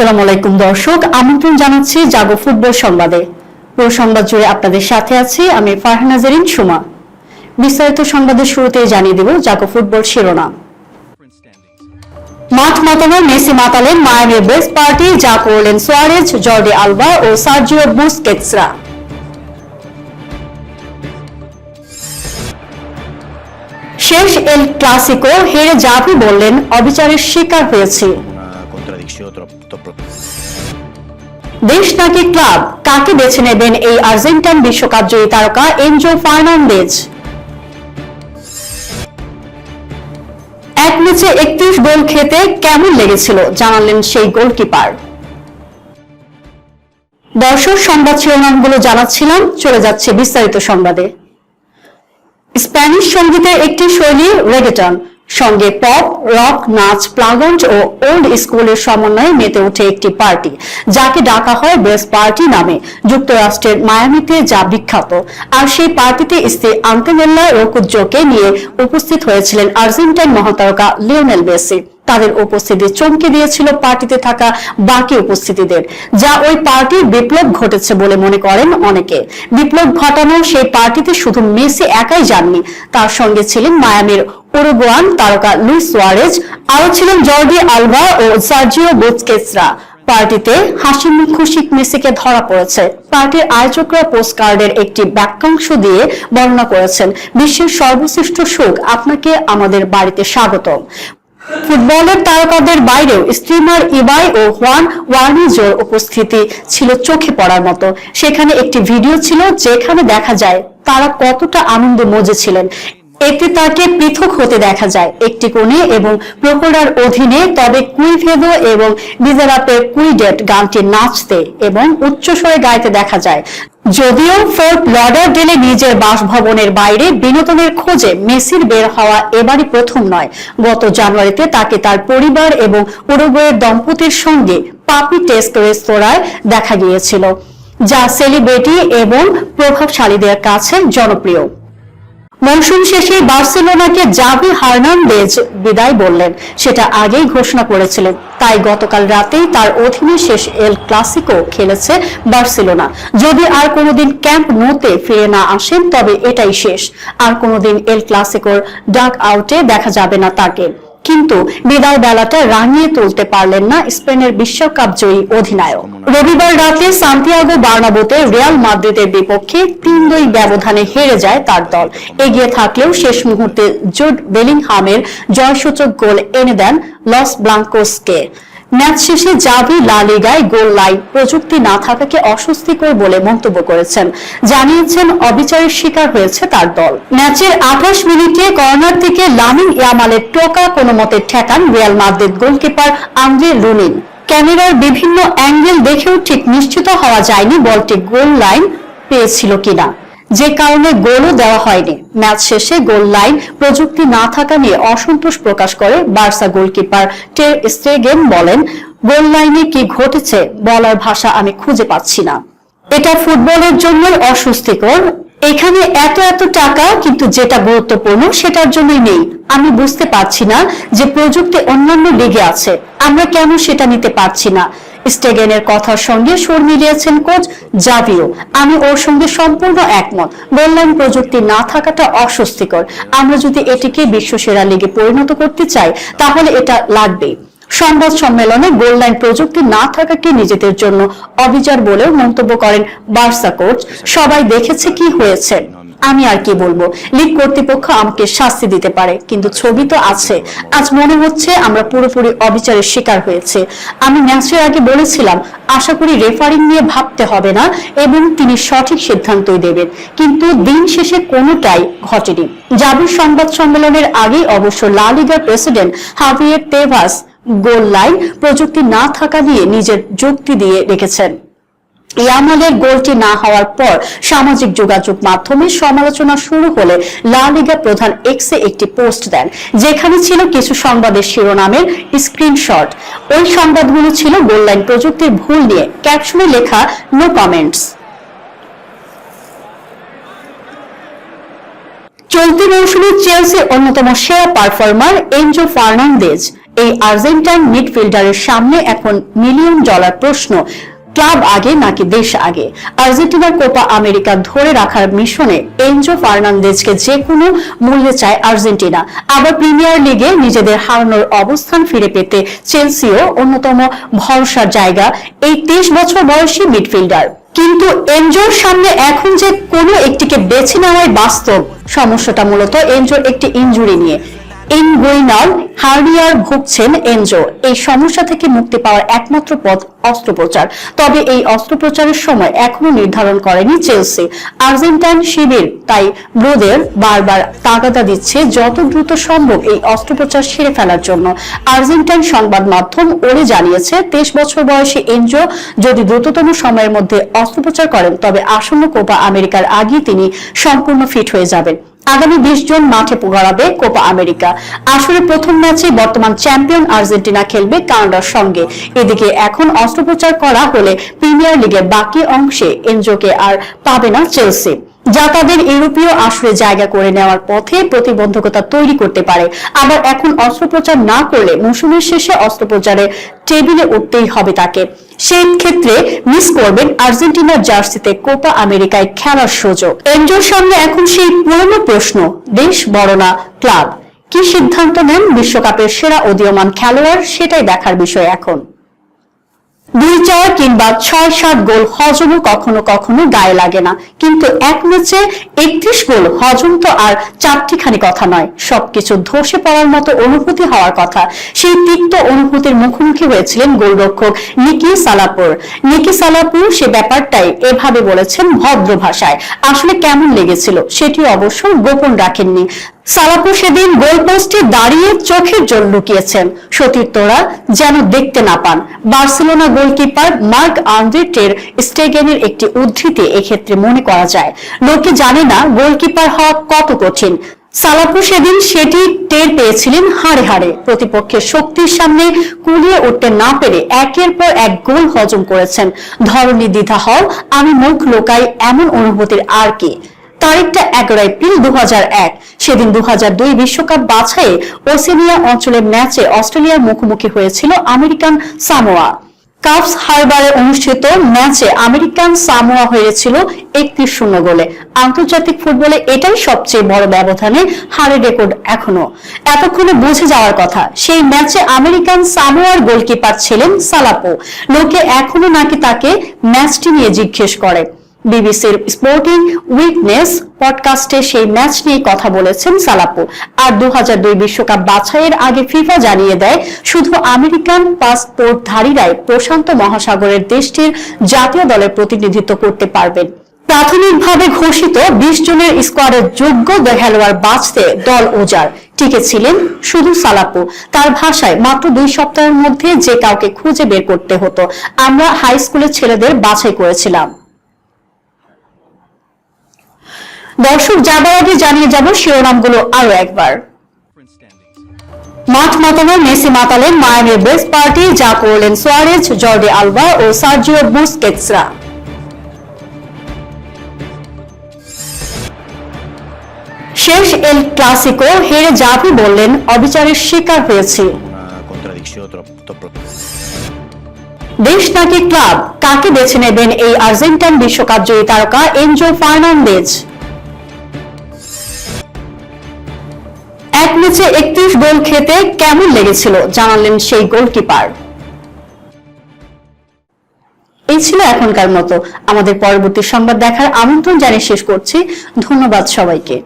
আসসালামু আলাইকুম দর্শক, আমন্ত্রণ জানাচ্ছি জাগো ফুটবল সংবাদে। পুরো সংবাদ জুড়ে আপনাদের সাথে আছি আমি সুমা। বিস্তারিত সংবাদের শুরুতেই জানিয়ে দেব জাগো ফুটবল শিরোনাম। মাঠ মাতানো মেসি মাতালেন বেস্ট পার্টি, যা করলেন সোয়ারেজ, জর্ডি আলবা ও সার্জিও বুসকেটসরা শেষ এল ক্লাসিকো হেরে যাবি বললেন অবিচারের শিকার হয়েছি। দেশ নাকি ক্লাব কাকে বেছে নেবেন এই আর্জেন্টাইন বিশ্বকাপ জয়ী তারকা এনজো ফার্নান্দেজ? এক ম্যাচে একত্রিশ গোল খেতে কেমন লেগেছিল জানালেন সেই গোলকিপার। দর্শক সংবাদ শিরোনামগুলো জানাচ্ছিলাম, চলে যাচ্ছে বিস্তারিত সংবাদে। স্প্যানিশ সঙ্গীতের একটি শৈলী, রেগেটন। সঙ্গে পপ রক নাচ প্লাগন্ট ও ওল্ড স্কুলের সমন্বয়ে মেতে ওঠে একটি পার্টি, যাকে ডাকা হয় বেস্ট পার্টি নামে। যুক্তরাষ্ট্রের মায়ামিতে যা বিখ্যাত, আর সেই পার্টিতে স্ত্রী আন্তেনেল্লা রকুজ্জোকে নিয়ে উপস্থিত হয়েছিলেন আর্জেন্টাইন মহাতারকা লিওনেল মেসি। তাদের উপস্থিতি চমকে দিয়েছিল পার্টিতে থাকা বাকি উপস্থিতিদের, যা ওই পার্টির বিপ্লব ঘটেছে বলে মনে করেন অনেকে। বিপ্লব ঘটানো সেই পার্টিতে শুধু মেসি একাই যাননি, তার সঙ্গে ছিলেন মায়ামির উরুগুয়ান তারকা লুইস সোয়ারেজ আরও ছিলেন জর্ডি আলভা ও সার্জিও বুসকেসরা পার্টিতে হাসি মুখ খুশি মেসিকে ধরা পড়েছে। পার্টির আয়োজকরা পোস্ট কার্ডের একটি বাক্যাংশ দিয়ে বর্ণনা করেছেন, বিশ্বের সর্বশ্রেষ্ঠ সুখ আপনাকে আমাদের বাড়িতে স্বাগতম। ফুটবলের তারকাদের বাইরেও স্ট্রিমার ইবাই ও হোয়ান ওয়ার্নিজোর উপস্থিতি ছিল চোখে পড়ার মতো। সেখানে একটি ভিডিও ছিল যেখানে দেখা যায় তারা কতটা আনন্দে মজেছিলেন। এতে তাকে পৃথক হতে দেখা যায়। একটি কোণে এবং প্রকোডার অধীনে তবে কুইভেদো এবং বিজারাপের কুইডেট গানটি নাচতে এবং উচ্চস্বরে গাইতে দেখা যায়। যদিও ফোর্ট লডারডেলে নিজের বাসভবনের বাইরে বিনোদনের খোঁজে মেসির বের হওয়া এবারই প্রথম নয়। গত জানুয়ারিতে তাকে তার পরিবার এবং উরুগুয়ের দম্পতির সঙ্গে পাপি টেস্ট রেস্তোরাঁয় দেখা গিয়েছিল, যা সেলিব্রিটি এবং প্রভাবশালীদের কাছে জনপ্রিয়। মৌসুম শেষে বার্সেলোনাকে জাভি হার্নান্দেজ বিদায় বললেন। সেটা আগেই ঘোষণা করেছিলেন। তাই গতকাল রাতেই তার অধীনে শেষ এল ক্লাসিকো খেলেছে বার্সেলোনা। যদি আর কোনোদিন ক্যাম্প নোতে ফিরে না আসেন, তবে এটাই শেষ। আর কোনোদিন এল ক্লাসিকোর ডাক আউটে দেখা যাবে না তাকে। কিন্তু বিদায় বেলাটা রাঙিয়ে তুলতে পারলেন না স্পেনের বিশ্বকাপ জয়ী অধিনায়ক। রবিবার রাতে সান্তিয়াগো বার্নাবোতে রিয়াল মাদ্রিদের বিপক্ষে তিন দুই ব্যবধানে হেরে যায় তার দল। এগিয়ে থাকলেও শেষ মুহূর্তে জুড বেলিংহামের জয়সূচক গোল এনে দেন লস ব্লাঙ্কোসকে। ম্যাচ শেষে জাভি লা লিগায় গোল লাইন প্রযুক্তি না থাকাকে অস্বস্তিকর বলে মন্তব্য করেছেন। জানিয়েছেন, অবিচারের শিকার হয়েছে তার দল। ম্যাচের আঠাশ মিনিটে কর্নার থেকে লামিন ইয়ামালের টোকা কোনো মতে ঠেকান Real Madrid goalkeeper Andriy Lunin. ক্যামেরার বিভিন্ন অ্যাঙ্গেল দেখেও ঠিক নিশ্চিত হওয়া যায়নি বলটি গোল লাইন পেয়েছিল কিনা। যে কারণে গোলও দেওয়া হয়নি। ম্যাচ শেষে গোল লাইন প্রযুক্তি না থাকা নিয়ে অসন্তোষ প্রকাশ করে বার্সা গোলকিপার টের স্টেগেন বলেন, গোল লাইনে কি ঘটেছে বলার ভাষা আমি খুঁজে পাচ্ছি না। এটা ফুটবলের জন্য অস্বস্তিকর। এখানে এত এত টাকা, কিন্তু যেটা গুরুত্বপূর্ণ সেটার জন্যই নেই। আমি বুঝতে পারছি না যে প্রযুক্তি অন্যান্য লিগে আছে। আমরা কেন সেটা নিতে পারছি না? স্টেগেনের কথার সঙ্গে সুর মিলিয়েছেন কোচ জাভিও আমি ওর সঙ্গে সম্পূর্ণ একমত। বললাম, প্রযুক্তি না থাকাটা অস্বস্তিকর। আমরা যদি এটিকে বিশ্বসেরা লিগে পরিণত করতে চাই, তাহলে এটা লাগবেই। সংবাদ সম্মেলনে গোল লাইন প্রযুক্তি না থাকাকে নিজেদের জন্য অবিচার বলেও মন্তব্য করেন বার্সা কোচ। সবাই দেখেছে কি হয়েছে। আমি আর কি বলব? লিগ কর্তৃপক্ষ আমাকে শাস্তি দিতে পারে, কিন্তু ছবি তো আছে। আজ মনে হচ্ছে আমরা পুরোপুরি অবিচারের শিকার হয়েছে। আমি ম্যাচের আগে বলেছিলাম, আশা করি রেফারিং নিয়ে ভাবতে হবে না, এবং তিনি সঠিক সিদ্ধান্তই দেবেন। কিন্তু দিন শেষে কোনোটাই ঘটেনি। জাবির সংবাদ সম্মেলনের আগেই অবশ্য লা লিগার president Javier Tebas goal line প্রযুক্তি না থাকা নিয়ে নিজের যুক্তি দিয়ে রেখেছেন। ইয়ামালের গোলটি না হওয়ার পর সামাজিক যোগাযোগ মাধ্যমে সমালোচনা শুরু হলে লা লিগা প্রধান এক্সে একটি পোস্ট দেন, যেখানে ছিল কিছু সংবাদের শিরোনামের স্ক্রিনশট। ওই সংবাদগুলো ছিল গোল লাইন প্রযুক্তির ভুল নিয়ে, ক্যাপশনে লেখা নো কমেন্টস চলতি মৌসুমে চেলসির অন্যতম সেরা পারফর্মার এনজো ফার্নান্দেজ, এই আর্জেন্টাইন মিডফিল্ডারের সামনে এখন মিলিয়ন ডলার প্রশ্ন। ক্লাব আগে নাকি দেশ আগে? আর্জেন্টিনার কোপা আমেরিকা ধরে রাখার মিশনে এনজো ফার্নান্দেজকে যে কোনো মূল্যে চায় আর্জেন্টিনা। আবার প্রিমিয়ার লিগে নিজেদের হারানোর অবস্থান ফিরে পেতে চেলসিও অন্যতম ভরসার জায়গা এই তেইশ বছর বয়সী মিডফিল্ডার। কিন্তু এনজোর সামনে এখন যে কোনো একটিকে বেছে নেওয়াই বাস্তব। সমস্যাটা মূলত এনজোর একটি ইনজুরি নিয়ে। ইনগুইনাল হার্নিয়ার ভুগছেন এনজো। এই সমস্যা থেকে মুক্তি পাওয়ার একমাত্র পথ অস্ত্রোপচার। তবে এই অস্ত্রোপচারের সময় এখনও নির্ধারণ করেনি চেলসি। আর্জেন্টাইন শিবির, তাই ব্রোদের বারবার তাগাদা দিচ্ছে যত দ্রুত সম্ভব এই অস্ত্রোপচার সেরে ফেলার জন্য। আর্জেন্টাইন সংবাদ মাধ্যম ওরে জানিয়েছে, তেইশ বছর বয়সী এনজো যদি দ্রুততম সময়ের মধ্যে অস্ত্রোপচার করেন, তবে আসন্ন কোপা আমেরিকার আগেই তিনি সম্পূর্ণ ফিট হয়ে যাবেন। আগামী বিশ জন মাঠে গড়াবে কোপা আমেরিকা। আসলে প্রথম ম্যাচে বর্তমান চ্যাম্পিয়ন আর্জেন্টিনা খেলবে কানাডার সঙ্গে। এদিকে এখন অস্ত্রোপচার করা হলে প্রিমিয়ার লিগের বাকি অংশে এনজোকে আর পাবে না চেলসি। যা তাদের ইউরোপীয় আসরে জায়গা করে নেওয়ার পথে প্রতিবন্ধকতা তৈরি করতে পারে। আবার এখন অস্ত্রোপচার না করলে মৌসুমের শেষে অস্ত্রোপচারে টেবিলে উঠতেই হবে তাকে। সেই ক্ষেত্রে মিস করবেন আর্জেন্টিনার জার্সিতে কোপা আমেরিকায় খেলার সুযোগ। এনজোর সামনে এখন সেই পুরনো প্রশ্ন, দেশ বড় না ক্লাব? কি সিদ্ধান্ত নেন বিশ্বকাপের সেরা উদীয়মান খেলোয়াড়? সেটাই দেখার বিষয় এখন। দুই চার কিংবা ছয় সাত গোল হজমও কখনো কখনো গায়ে লাগে না। কিন্তু এক ম্যাচে একত্রিশ গোল হজম তো আর চারটিখানি কথা নয়। সবকিছু ধসে পড়ার মতো অনুভূতি হওয়ার কথা। সেই তিক্ত অনুভূতির মুখোমুখি হয়েছিলেন গোলরক্ষক নিকি সালাপুর। নিকি সালাপুর সে ব্যাপারটাই এভাবে বলেছেন ভদ্র ভাষায়। আসলে কেমন লেগেছিল সেটি অবশ্য গোপন রাখেননি। সালাপু সেদিন গোলপোস্টে দাঁড়িয়ে চোখের জল লুকিয়েছেন। সতীর্থরা যেন দেখতে না পান। বার্সেলোনা গোলকিপার মার্ক আন্দ্রেটের স্টেগেনের একটি উদ্ধৃতি এক্ষেত্রে মনে করা যায়। লোকে জানে না গোলকিপার হওয়া কত কঠিন। সালাপু সেদিন সেটি টের পেয়েছিলেন হাড়ে হাড়ে। প্রতিপক্ষের শক্তির সামনে কুলিয়ে উঠতে না পেরে একের পর এক গোল হজম করেছেন। ধরনী দ্বিধা হও আমি মুখ লোকাই এমন অনুভূতির আর কি। তারিখটা এগারো এপ্রিল দু হাজার এক। সেদিন দু বিশ্বকাপ বাছাইয়ে ওসেনিয়া অঞ্চলের ম্যাচে অস্ট্রেলিয়ার মুখোমুখি হয়েছিল আমেরিকান সামোয়া। কাপস হারবারে অনুষ্ঠিত ম্যাচে আমেরিকান সামোয়া হয়েছিল একত্রিশ শূন্য গোলে। আন্তর্জাতিক ফুটবলে এটাই সবচেয়ে বড় ব্যবধানে হারের রেকর্ড এখনও। এতক্ষণে বুঝে যাওয়ার কথা, সেই ম্যাচে আমেরিকান সামোয়ার গোলকিপার ছিলেন সালাপো। লোকে এখনও নাকি তাকে ম্যাচটি নিয়ে জিজ্ঞেস করে। বিবিসির স্পোর্টিং উইকনেস পডকাস্টে সেই ম্যাচ নিয়ে কথা বলেছেন সালাপু। আর দু বিশ্বকাপ বাছাইয়ের আগে ফিফা জানিয়ে দেয়, শুধু আমেরিকান পাসপোর্টধারীরাই প্রশান্ত মহাসাগরের দেশটির জাতীয় দলের প্রতিনিধিত্ব করতে পারবেন। প্রাথমিকভাবে ঘোষিত বিশ জনের স্কোয়াডের যোগ্য খেলোয়াড় বাঁচতে দল ওজার টিকে ছিলেন শুধু সালাপু। তার ভাষায় মাত্র দুই সপ্তাহের মধ্যে যে কাউকে খুঁজে বের করতে হতো। আমরা হাই স্কুলের ছেলেদের বাছাই করেছিলাম। দর্শক যাবার আগে জানিয়ে যাব শিরোনামগুলো আরও একবার। মাঠ মাতানো মেসি মাতালেন মায়ানের বেস্ট পার্টি, যা করলেন সোয়ারেজ, জর্ডি আলবা ও সার্জিও বুসকেটসরা। শেষ এল ক্লাসিকো হেরে যাবি বললেন অবিচারের শিকার হয়েছি। দেশ নাকি ক্লাব? কাকে বেছে নেবেন এই আর্জেন্টাইন বিশ্বকাপ জয়ী তারকা এনজো ফার্নান্দেজ? ম্যাচে একত্রিশ গোল খেতে কেমন লেগেছিল? জানালেন সেই গোলকিপার। এই ছিল এখনকার মতো। আমাদের পরবর্তী সংবাদ দেখার আমন্ত্রণ জানিয়ে শেষ করছি। ধন্যবাদ সবাইকে।